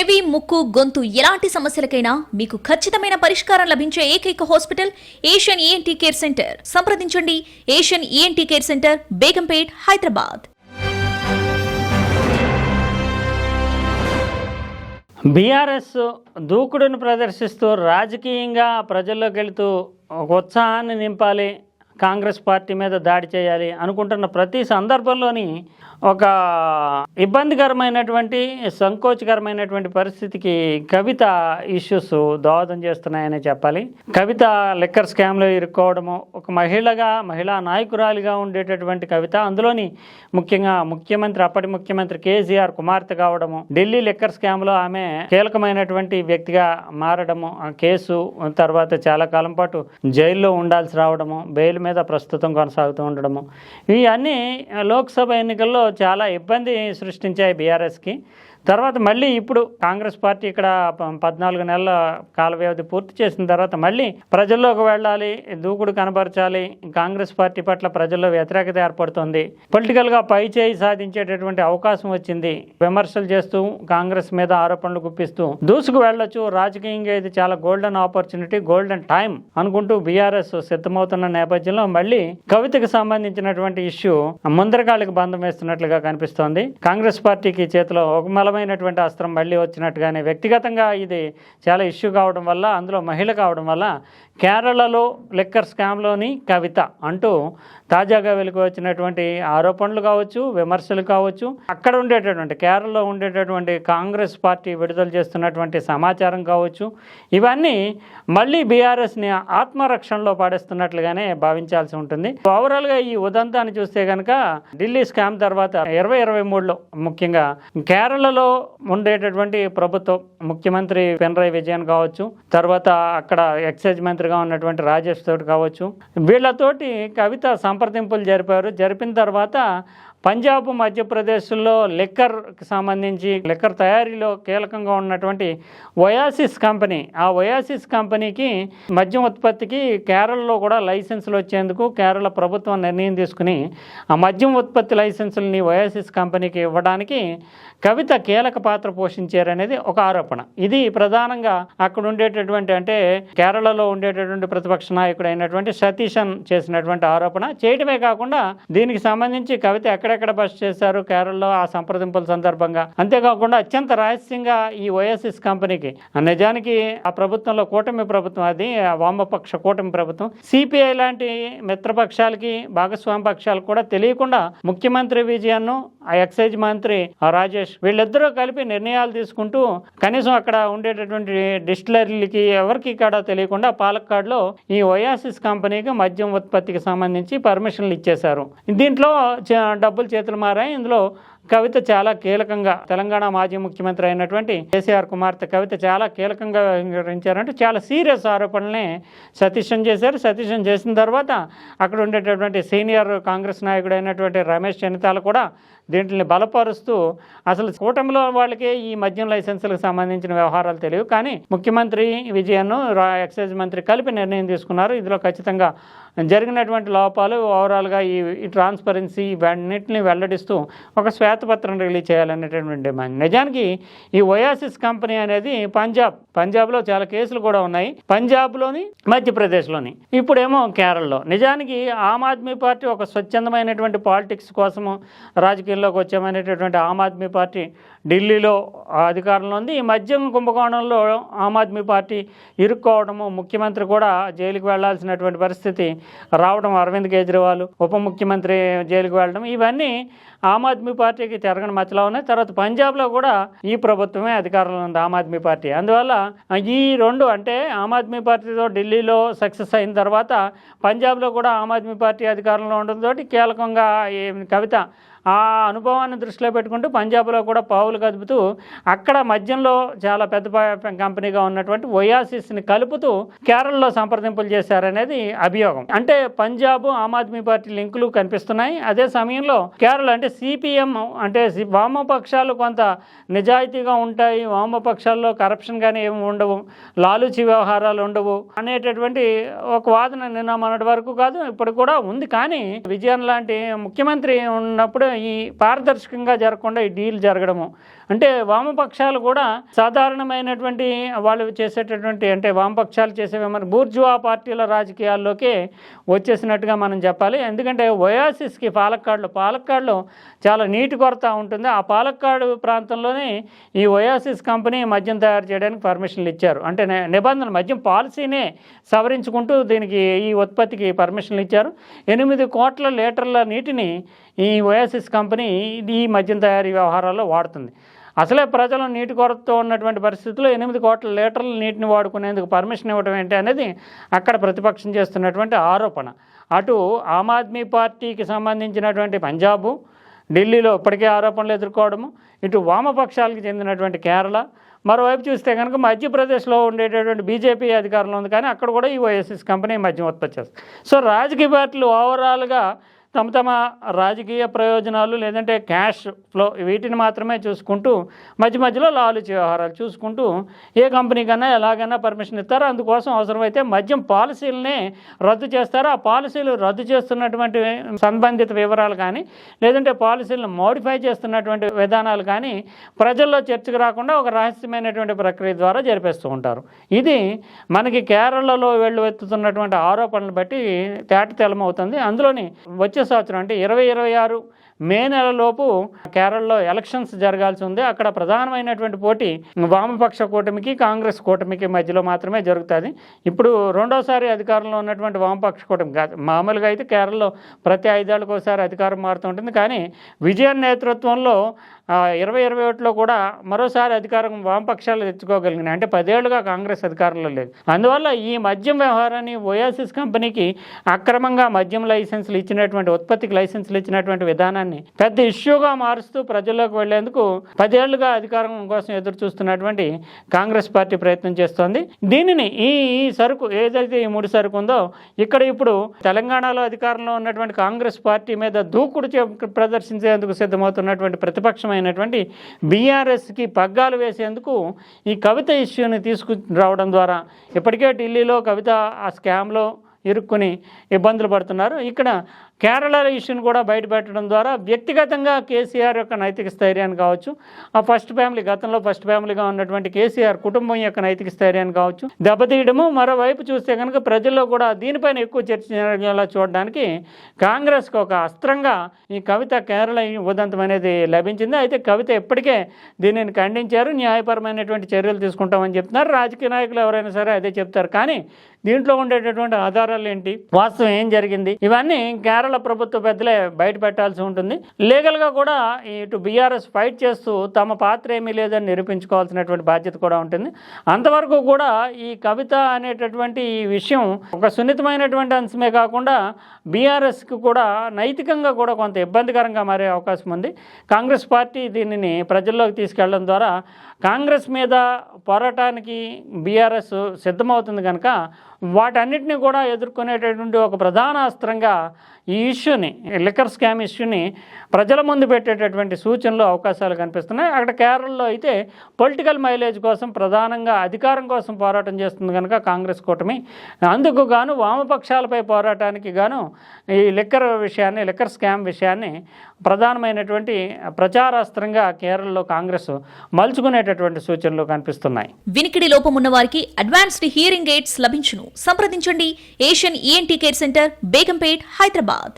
చెవి ముక్కు గొంతు ఎలాంటి సమస్యలకైనా మీకు ఖచ్చితమైన పరిష్కారం లభించే ఏకైక hospital Asian ENT care centre. సంప్రదించండి. Asian ENT care centre Begumpet Hyderabad. BRS దూకుడును ప్రదర్శిస్తూ రాజకీయంగా ప్రజల్లోకి వెళుతూ ఒక ఉత్సాహాన్ని నింపాలి. కాంగ్రెస్ పార్టీ మీద దాడి చేయాలి అనుకుంటున్న ప్రతి సందర్భంలోని ఒక ఇబ్బందికరమైనటువంటి సంకోచకరమైనటువంటి పరిస్థితికి కవిత ఇష్యూస్ దోహదం చేస్తున్నాయని చెప్పాలి. కవిత లిక్కర్ స్కామ్లో ఇరుక్కోవడము ఒక మహిళగా మహిళా నాయకురాలిగా ఉండేటటువంటి కవిత అందులోని ముఖ్యంగా ముఖ్యమంత్రి అప్పటి ముఖ్యమంత్రి కేసీఆర్ కుమార్తె కావడము ఢిల్లీ లిక్కర్ స్కామ్లో ఆమె కీలకమైనటువంటి వ్యక్తిగా మారడము ఆ కేసు తర్వాత చాలా కాలం పాటు జైల్లో ఉండాల్సి రావడము బెయిల్ మీద ప్రస్తుతం కొనసాగుతూ ఉండడము. ఇవన్నీ లోక్సభ ఎన్నికల్లో చాలా ఇబ్బంది సృష్టించాయి బీఆర్ఎస్కి. తర్వాత మళ్ళీ ఇప్పుడు కాంగ్రెస్ పార్టీ ఇక్కడ పద్నాలుగు నెలల కాల వ్యవధి పూర్తి చేసిన తర్వాత మళ్ళీ ప్రజల్లోకి వెళ్ళాలి దూకుడు కనబరచాలి కాంగ్రెస్ పార్టీ పట్ల ప్రజల్లో వ్యతిరేకత ఏర్పడుతుంది. పొలిటికల్గా పై చేయి సాధించేటటువంటి అవకాశం వచ్చింది. విమర్శలు చేస్తూ కాంగ్రెస్ మీద ఆరోపణలు గుప్పిస్తూ దూసుకు వెళ్ళొచ్చు. రాజకీయంగా ఇది చాలా గోల్డెన్ ఆపర్చునిటీ గోల్డెన్ టైం అనుకుంటూ బీఆర్ఎస్ సిద్ధమవుతున్న నేపథ్యంలో మళ్ళీ కవితకు సంబంధించినటువంటి ఇష్యూ ముందరకాళ్ళకి బంధం వేస్తున్నట్లుగా కనిపిస్తోంది. కాంగ్రెస్ పార్టీకి చేతిలో ఒక బలమైనటువంటి అస్త్రం మళ్ళీ వచ్చినట్టుగానే వ్యక్తిగతంగా ఇది చాలా ఇష్యూ కావడం వల్ల అందులో మహిళ కావడం వల్ల కేరళలో లిక్కర్ స్కామ్లోని కవిత అంటూ తాజాగా వెలుగు వచ్చినటువంటి ఆరోపణలు కావచ్చు విమర్శలు కావచ్చు అక్కడ ఉండేటటువంటి కేరళలో ఉండేటటువంటి కాంగ్రెస్ పార్టీ విడుదల చేస్తున్నటువంటి సమాచారం కావచ్చు ఇవన్నీ మళ్ళీ బీఆర్ఎస్ని ఆత్మరక్షణలో పాడేస్తున్నట్లుగానే భావించాల్సి ఉంటుంది. ఓవరాల్గా ఈ ఉదంతాన్ని చూస్తే కనుక ఢిల్లీ స్కామ్ తర్వాత ఇరవై ఇరవై మూడులో ముఖ్యంగా కేరళలో ఉండేటటువంటి ప్రభుత్వం ముఖ్యమంత్రి పినరాయి విజయన్ కావచ్చు తర్వాత అక్కడ ఎక్సైజ్ మంత్రిగా ఉన్నటువంటి రాజేష్ తోటి కావచ్చు. వీళ్ళతోటి కవిత సంప్రదింపులు జరిపారు. జరిపిన తర్వాత పంజాబ్ మధ్యప్రదేశ్లో లిక్కర్కి సంబంధించి లిక్కర్ తయారీలో కీలకంగా ఉన్నటువంటి ఒయాసిస్ కంపెనీ ఆ ఒయాసిస్ కంపెనీకి మద్యం ఉత్పత్తికి కేరళలో కూడా లైసెన్సులు వచ్చేందుకు కేరళ ప్రభుత్వం నిర్ణయం తీసుకుని ఆ మద్యం ఉత్పత్తి లైసెన్సులని ఒయాసిస్ కంపెనీకి ఇవ్వడానికి కవిత కీలక పాత్ర పోషించారనేది ఒక ఆరోపణ. ఇది ప్రధానంగా అక్కడ ఉండేటటువంటి అంటే కేరళలో ఉండేటటువంటి ప్రతిపక్ష నాయకుడు అయినటువంటి సతీషన్ చేసినటువంటి ఆరోపణ. చేయటమే కాకుండా దీనికి సంబంధించి కవిత ఎక్కడెక్కడ బస్ చేశారు కేరళలో ఆ సంప్రదింపుల సందర్భంగా. అంతేకాకుండా అత్యంత రహస్యంగా ఈ ఓఎస్ఎస్ కంపెనీకి నిజానికి ఆ ప్రభుత్వంలో కూటమి ప్రభుత్వం అది వామపక్ష కూటమి ప్రభుత్వం. సిపిఐ లాంటి మిత్రపక్షాలకి భాగస్వామి పక్షాలకు కూడా తెలియకుండా ముఖ్యమంత్రి విజయన్ను ఆ ఎక్సైజ్ మంత్రి రాజేష్ వీళ్ళిద్దరూ కలిపి నిర్ణయాలు తీసుకుంటూ కనీసం అక్కడ ఉండేటటువంటి డిస్టిలరీలకి ఎవరికి ఇక్కడ తెలియకుండా పాలక్కాడ్లో ఈ ఒయాసిస్ కంపెనీకి మద్యం ఉత్పత్తికి సంబంధించి పర్మిషన్లు ఇచ్చేశారు. దీంట్లో డబ్బు డబ్బులు చేతులు మారాయి. ఇందులో కవిత చాలా కీలకంగా తెలంగాణ మాజీ ముఖ్యమంత్రి అయినటువంటి కేసీఆర్ కుమార్తె కవిత చాలా కీలకంగా వ్యవహరించారంటే చాలా సీరియస్ ఆరోపణల్ని సతీశం చేశారు. సతీశం చేసిన తర్వాత అక్కడ ఉండేటటువంటి సీనియర్ కాంగ్రెస్ నాయకుడు అయినటువంటి రమేష్ చెన్నితాల కూడా దీంట్ని బలపరుస్తూ అసలు కూటమిలో వాళ్ళకే ఈ మద్యం లైసెన్సులకు సంబంధించిన వ్యవహారాలు తెలియవు. కానీ ముఖ్యమంత్రి విజయన్ను ఎక్సైజ్ మంత్రి కలిపి నిర్ణయం తీసుకున్నారు. ఇందులో ఖచ్చితంగా జరిగినటువంటి లోపాలు ఓవరాల్గా ఈ ట్రాన్స్పరెన్సీ ఇవన్నిటిని వెల్లడిస్తూ ఒక శ్వేత శ్వేతపత్రం రిలీజ్ చేయాలనేటటువంటి డిమాండ్. నిజానికి ఈ ఒయాసిస్ కంపెనీ అనేది పంజాబ్. పంజాబ్లో చాలా కేసులు కూడా ఉన్నాయి. పంజాబ్లోని మధ్యప్రదేశ్లోని. ఇప్పుడేమో కేరళలో. నిజానికి ఆమ్ ఆద్మీ పార్టీ ఒక స్వచ్ఛందమైనటువంటి పాలిటిక్స్ కోసము రాజకీయాల్లోకి వచ్చామనేటటువంటి ఆమ్ ఆద్మీ పార్టీ ఢిల్లీలో అధికారంలో ఉంది. ఈ మద్యం కుంభకోణంలో ఆమ్ ఆద్మీ పార్టీ ఇరుక్కోవడము ముఖ్యమంత్రి కూడా జైలుకు వెళ్ళాల్సినటువంటి పరిస్థితి రావడం అరవింద్ కేజ్రీవాల్ ఉప ముఖ్యమంత్రి జైలుకు వెళ్ళడం ఇవన్నీ ఆమ్ ఆద్మీ పార్టీ పార్టీకి తిరగని మచ్చలా ఉన్నాయి. తర్వాత పంజాబ్లో కూడా ఈ ప్రభుత్వమే అధికారంలో ఉంది ఆమ్ ఆద్మీ పార్టీ. అందువల్ల ఈ రెండు అంటే ఆమ్ ఆద్మీ పార్టీతో ఢిల్లీలో సక్సెస్ అయిన తర్వాత పంజాబ్లో కూడా ఆమ్ ఆద్మీ పార్టీ అధికారంలో ఉండడంతో కీలకంగా కవిత ఆ అనుభవాన్ని దృష్టిలో పెట్టుకుంటూ పంజాబ్లో కూడా పావులు కదుపుతూ అక్కడ మద్యంలో చాలా పెద్ద కంపెనీగా ఉన్నటువంటి ఒయాసిస్ని కలుపుతూ కేరళలో సంప్రదింపులు చేశారనేది అభియోగం. అంటే పంజాబ్ ఆమ్ ఆద్మీ పార్టీ లింకులు కనిపిస్తున్నాయి. అదే సమయంలో కేరళ అంటే సిపిఎం అంటే వామపక్షాలు కొంత నిజాయితీగా ఉంటాయి. వామపక్షాల్లో కరప్షన్ కానీ ఏమి ఉండవు. లాలుచి వ్యవహారాలు ఉండవు అనేటటువంటి ఒక వాదన నిన్న మొన్నటి వరకు కాదు ఇప్పుడు కూడా ఉంది. కానీ విజయన్ లాంటి ముఖ్యమంత్రి ఉన్నప్పుడు ఈ పారదర్శకంగా జరగకుండా ఈ డీల్ జరగడము. అంటే వామపక్షాలు కూడా సాధారణమైనటువంటి వాళ్ళు చేసేటటువంటి అంటే వామపక్షాలు చేసేవి మన బూర్జువా పార్టీల రాజకీయాల్లోకి వచ్చేసినట్టుగా మనం చెప్పాలి. ఎందుకంటే ఒయాసిస్కి పాలక్కాడులో పాలక్కాడులో చాలా నీటి కొరత ఉంటుంది. ఆ పాలక్కాడు ప్రాంతంలోనే ఈ ఒయాసిస్ కంపెనీ మద్యం తయారు చేయడానికి పర్మిషన్లు ఇచ్చారు. అంటే నిబంధనలు మద్యం పాలసీనే సవరించుకుంటూ దీనికి ఈ ఉత్పత్తికి పర్మిషన్లు ఇచ్చారు. ఎనిమిది కోట్ల లీటర్ల నీటిని ఈ ఒయాసిస్ కంపెనీ ఇది ఈ మద్యం తయారీ వ్యవహారాల్లో వాడుతుంది. అసలే ప్రజలు నీటి కొరతతో ఉన్నటువంటి పరిస్థితుల్లో ఎనిమిది కోట్ల లీటర్ల నీటిని వాడుకునేందుకు పర్మిషన్ ఇవ్వడం ఏంటి అనేది అక్కడ ప్రతిపక్షం చేస్తున్నటువంటి ఆరోపణ. అటు ఆమ్ ఆద్మీ పార్టీకి సంబంధించినటువంటి పంజాబు ఢిల్లీలో ఇప్పటికే ఆరోపణలు ఎదుర్కోవడము ఇటు వామపక్షాలకు చెందినటువంటి కేరళ మరోవైపు చూస్తే కనుక మధ్యప్రదేశ్లో ఉండేటటువంటి బీజేపీ అధికారంలో ఉంది కానీ అక్కడ కూడా ఈ వైఎస్ఎస్ కంపెనీ మద్యం ఉత్పత్తి చేస్తుంది. సో రాజకీయ పార్టీలు ఓవరాల్గా తమ తమ రాజకీయ ప్రయోజనాలు లేదంటే క్యాష్ ఫ్లో వీటిని మాత్రమే చూసుకుంటూ మధ్య మధ్యలో లాలుచి వ్యవహారాలు చూసుకుంటూ ఏ కంపెనీకైనా ఎలాగైనా పర్మిషన్ ఇస్తారో? అందుకోసం అవసరమైతే మద్యం పాలసీలనే రద్దు చేస్తారో? ఆ పాలసీలు రద్దు చేస్తున్నటువంటి సంబంధిత వివరాలు కానీ లేదంటే పాలసీలను మోడిఫై చేస్తున్నటువంటి విధానాలు కానీ ప్రజల్లో చర్చకు రాకుండా ఒక రహస్యమైనటువంటి ప్రక్రియ ద్వారా జరిపేస్తూ ఉంటారు. ఇది మనకి కేరళలో వెళ్ళు ఎత్తుతున్నటువంటి ఆరోపణలు బట్టి తేట తెలమవుతుంది. అందులోని వచ్చే సంవత్సరం అంటే ఇరవై ఇరవై ఆరు మే నెలలోపు కేరళలో ఎలక్షన్స్ జరగాల్సి ఉంది. అక్కడ ప్రధానమైనటువంటి పోటీ వామపక్ష కూటమికి కాంగ్రెస్ కూటమికి మధ్యలో మాత్రమే జరుగుతుంది. ఇప్పుడు రెండోసారి అధికారంలో ఉన్నటువంటి వామపక్ష కూటమి కాదు. మామూలుగా అయితే కేరళలో ప్రతి ఐదేళ్ళకి ఒకసారి అధికారం మారుతుంటుంది కానీ విజయన్ నేతృత్వంలో ఇరవై ఇరవై ఒకటిలో కూడా మరోసారి అధికారం వామపక్షాలు తెచ్చుకోగలిగినాయి. అంటే పదేళ్ళుగా కాంగ్రెస్ అధికారంలో లేదు. అందువల్ల ఈ మద్యం వ్యవహారాన్ని ఓయాసిస్ కంపెనీకి అక్రమంగా మద్యం లైసెన్సులు ఇచ్చినటువంటి ఉత్పత్తికి లైసెన్సులు ఇచ్చినటువంటి విధానాన్ని పెద్ద ఇష్యూగా మారుస్తూ ప్రజల్లోకి వెళ్ళేందుకు పదేళ్ళుగా అధికారం కోసం ఎదురు చూస్తున్నటువంటి కాంగ్రెస్ పార్టీ ప్రయత్నం చేస్తోంది. దీనిని ఈ ఈ సరుకు ఏదైతే ఈ ముడి సరుకు ఉందో ఇక్కడ ఇప్పుడు తెలంగాణలో అధికారంలో ఉన్నటువంటి కాంగ్రెస్ పార్టీ మీద దూకుడు చే- ప్రదర్శించేందుకు సిద్ధమవుతున్నటువంటి ప్రతిపక్షమైనటువంటి బీఆర్ఎస్కి పగ్గాలు వేసేందుకు ఈ కవిత ఇష్యూని తీసుకురావడం ద్వారా ఇప్పటికే ఢిల్లీలో కవిత ఆ స్కామ్లో ఇరుక్కుని ఇబ్బందులు పడుతున్నారు. ఇక్కడ కేరళ ఇష్యూని కూడా బయటపెట్టడం ద్వారా వ్యక్తిగతంగా కేసీఆర్ యొక్క నైతిక స్థైర్యాన్ని కావచ్చు ఆ ఫస్ట్ ఫ్యామిలీ గతంలో ఫస్ట్ ఫ్యామిలీగా ఉన్నటువంటి కేసీఆర్ కుటుంబం యొక్క నైతిక స్థైర్యాన్ని కావచ్చు దెబ్బతీయడము. మరోవైపు చూస్తే కనుక ప్రజల్లో కూడా దీనిపైన ఎక్కువ చర్చ జరిగేలా చూడడానికి కాంగ్రెస్కి ఒక అస్త్రంగా ఈ కవిత కేరళ ఉదంతం అనేది లభించింది. అయితే కవిత ఇప్పటికే దీనిని ఖండించారు. న్యాయపరమైనటువంటి చర్యలు తీసుకుంటామని చెప్తున్నారు. రాజకీయ నాయకులు ఎవరైనా సరే అదే చెప్తారు. కానీ దీంట్లో ఉండేటటువంటి ఆధారాలు ఏంటి? వాస్తవం ఏం జరిగింది? ఇవన్నీ కేరళ ప్రభుత్వ పెద్దలే బయట పెట్టాల్సి ఉంటుంది. లీగల్గా కూడా ఇటు బీఆర్ఎస్ ఫైట్ చేస్తూ తమ పాత్ర ఏమీ లేదని నిరూపించుకోవాల్సినటువంటి బాధ్యత కూడా ఉంటుంది. అంతవరకు కూడా ఈ కవిత అనేటటువంటి ఈ విషయం ఒక సున్నితమైనటువంటి అంశమే కాకుండా బీఆర్ఎస్కి కూడా నైతికంగా కూడా కొంత ఇబ్బందికరంగా మారే అవకాశం ఉంది. కాంగ్రెస్ పార్టీ దీనిని ప్రజల్లోకి తీసుకెళ్ళడం ద్వారా కాంగ్రెస్ మీద పోరాటానికి బీఆర్ఎస్ సిద్ధమవుతుంది కనుక వాటన్నిటిని కూడా ఎదుర్కొనేటటువంటి ఒక ప్రధాన అస్త్రంగా ఈ ఇష్యూని లిక్కర్ స్కామ్ ఇష్యూని ప్రజల ముందు పెట్టేటటువంటి సూచనలు అవకాశాలు కనిపిస్తున్నాయి. అక్కడ కేరళలో అయితే పొలిటికల్ మైలేజ్ కోసం ప్రధానంగా అధికారం కోసం పోరాటం చేస్తుంది కనుక కాంగ్రెస్ కూటమి. అందుకు గాను వామపక్షాలపై పోరాటానికి గాను ఈ లిక్కర్ విషయాన్ని లిక్కర్ స్కామ్ విషయాన్ని ప్రధానమైనటువంటి ప్రచారాస్త్రంగా కేరళలో కాంగ్రెస్ మలుచుకునేటటువంటి సూచనలు కనిపిస్తున్నాయి. వినికిడి లోపం ఉన్న వారికి అడ్వాన్స్డ్ హియరింగ్ ఎయిడ్స్ లభించును. సంప్రదించండి. Asian ENT care centre Begumpet Hyderabad.